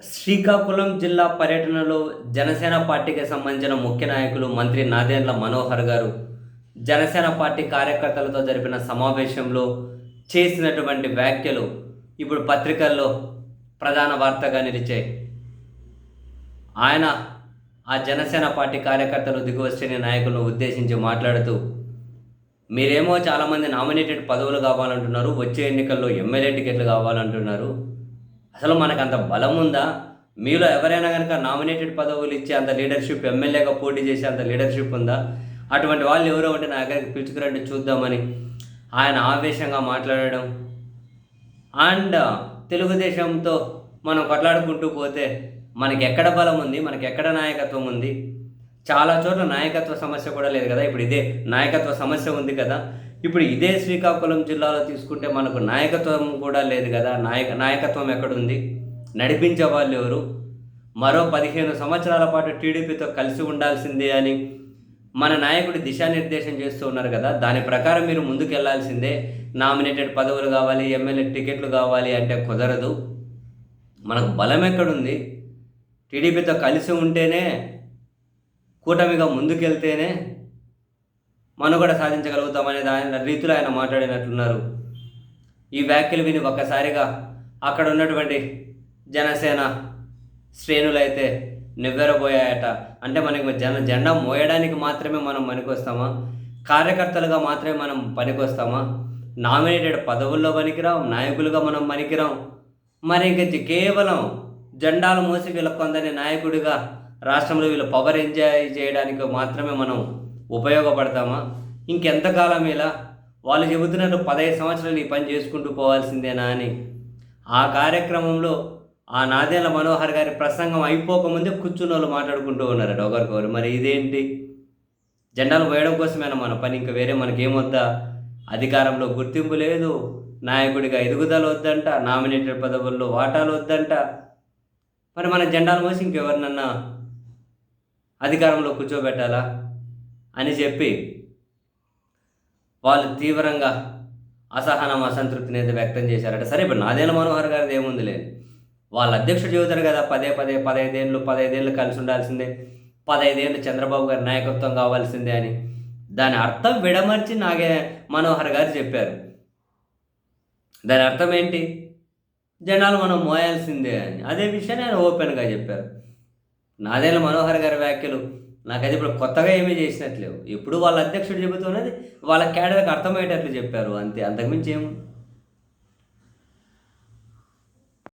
శ్రీకాకుళం జిల్లా పర్యటనలో జనసేన పార్టీకి సంబంధించిన ముఖ్య నాయకులు మంత్రి నాదేండ్ల మనోహర్ గారు జనసేన పార్టీ కార్యకర్తలతో జరిపిన సమావేశంలో చేసినటువంటి వ్యాఖ్యలు ఇప్పుడు పత్రికల్లో ప్రధాన వార్తగా నిలిచాయి. ఆయన ఆ జనసేన పార్టీ కార్యకర్తలు దిగువశ్రేణి నాయకులను ఉద్దేశించి మాట్లాడుతూ మీరేమో చాలామంది నామినేటెడ్ పదవులు కావాలంటున్నారు వచ్చే ఎన్నికల్లో ఎమ్మెల్యే టికెట్లు కావాలంటున్నారు అసలు మనకు అంత బలం ఉందా? మీలో ఎవరైనా కనుక నామినేటెడ్ పదవులు ఇచ్చే అంత లీడర్షిప్ ఎమ్మెల్యేగా పోటీ చేసే అంత లీడర్షిప్ ఉందా? అటువంటి వాళ్ళు ఎవరో ఉంటే నా దగ్గరికి పిలుచుకురండి చూద్దామని. ఆయన ఆవేశంగా మాట్లాడడం. అండ్ తెలుగుదేశంతో మనం కొట్లాడుకుంటూ పోతే మనకి ఎక్కడ బలం ఉంది? మనకి ఎక్కడ నాయకత్వం ఉంది? చాలా చోట్ల నాయకత్వ సమస్య కూడా లేదు కదా. ఇప్పుడు ఇదే నాయకత్వ సమస్య ఉంది కదా. ఇప్పుడు ఇదే శ్రీకాకుళం జిల్లాలో తీసుకుంటే మనకు నాయకత్వం కూడా లేదు కదా. నాయక నాయకత్వం ఎక్కడుంది? నడిపించే వాళ్ళు ఎవరు? మరో పదిహేను సంవత్సరాల పాటు టీడీపీతో కలిసి ఉండాల్సిందే అని మన నాయకుడు దిశానిర్దేశం చేస్తూ ఉన్నారు కదా. దాని ప్రకారం మీరు ముందుకెళ్ళాల్సిందే నామినేటెడ్ పదవులు కావాలి ఎమ్మెల్యే టికెట్లు కావాలి అంటే కుదరదు. మనకు బలం ఎక్కడుంది? టీడీపీతో కలిసి ఉంటేనే కూటమిగా ముందుకెళ్తేనే మనుగడ సాధించగలుగుతామనే దాని రీతిలో ఆయన మాట్లాడినట్లున్నారు ఈ వ్యాఖ్యలు విని ఒక్కసారిగా అక్కడ ఉన్నటువంటి జనసేన శ్రేణులైతే నివ్వెరబోయాయట. అంటే మనకి జన జెండా మోయడానికి మాత్రమే మనం పనికొస్తామా? కార్యకర్తలుగా మాత్రమే మనం పనికొస్తామా? నామినేటెడ్ పదవుల్లో పనికిరాం నాయకులుగా మనం పనికిరాం. మరి ఇంక కేవలం జెండాలు మోసి వీళ్ళ కొందరి నాయకుడిగా రాష్ట్రంలో వీళ్ళు పవర్ ఎంజాయ్ చేయడానికి మాత్రమే మనం ఉపయోగపడతామా? ఇంకెంతకాలం ఇలా? వాళ్ళు చెబుతున్నట్టు పదహైదు సంవత్సరాలు ఈ పని చేసుకుంటూ పోవాల్సిందేనా అని. ఆ కార్యక్రమంలో ఆ నాదేళ్ళ మనోహర్ గారి ప్రసంగం అయిపోకముందే కూర్చున్న వాళ్ళు మాట్లాడుకుంటూ ఉన్నారట ఒకరికొకరు మరి ఇదేంటి? జెండాలు వేయడం కోసమేనా మన పని? ఇంకా వేరే మనకేమొద్దా? అధికారంలో గుర్తింపు లేదు. నాయకుడిగా ఎదుగుదల వద్దంట. నామినేటెడ్ పదవుల్లో వాటాలు వద్దంట. మరి మన జెండాలు మోసి ఇంకెవరినన్నా అధికారంలో కూర్చోబెట్టాలా? అని చెప్పి వాళ్ళు తీవ్రంగా అసహనం అసంతృప్తిని అయితే వ్యక్తం చేశారట. సరే ఇప్పుడు నాదేన మనోహర్ గారిది ఏముంది లేదు వాళ్ళ అధ్యక్షుడు చెబుతారు కదా పదే పదే పదైదేళ్ళు పదైదేళ్ళు కలిసి ఉండాల్సిందే. పదహైదేళ్ళు చంద్రబాబు గారి నాయకత్వం కావాల్సిందే అని. దాని అర్థం విడమర్చి నాగే మనోహర్ గారు చెప్పారు. దాని అర్థం ఏంటి? జనాలు మనం మోయాల్సిందే అని. అదే విషయాన్ని ఆయన ఓపెన్గా చెప్పారు. నాదేళ్ళ మనోహర్ గారి వ్యాఖ్యలు నాకైతే ఇప్పుడు కొత్తగా ఏమీ చేసినట్లేవు. ఇప్పుడు వాళ్ళ అధ్యక్షుడు చెబుతున్నది వాళ్ళ క్యాడర్కి అర్థమయ్యేటట్లు చెప్పారు. అంతే అంతకుమించి ఏం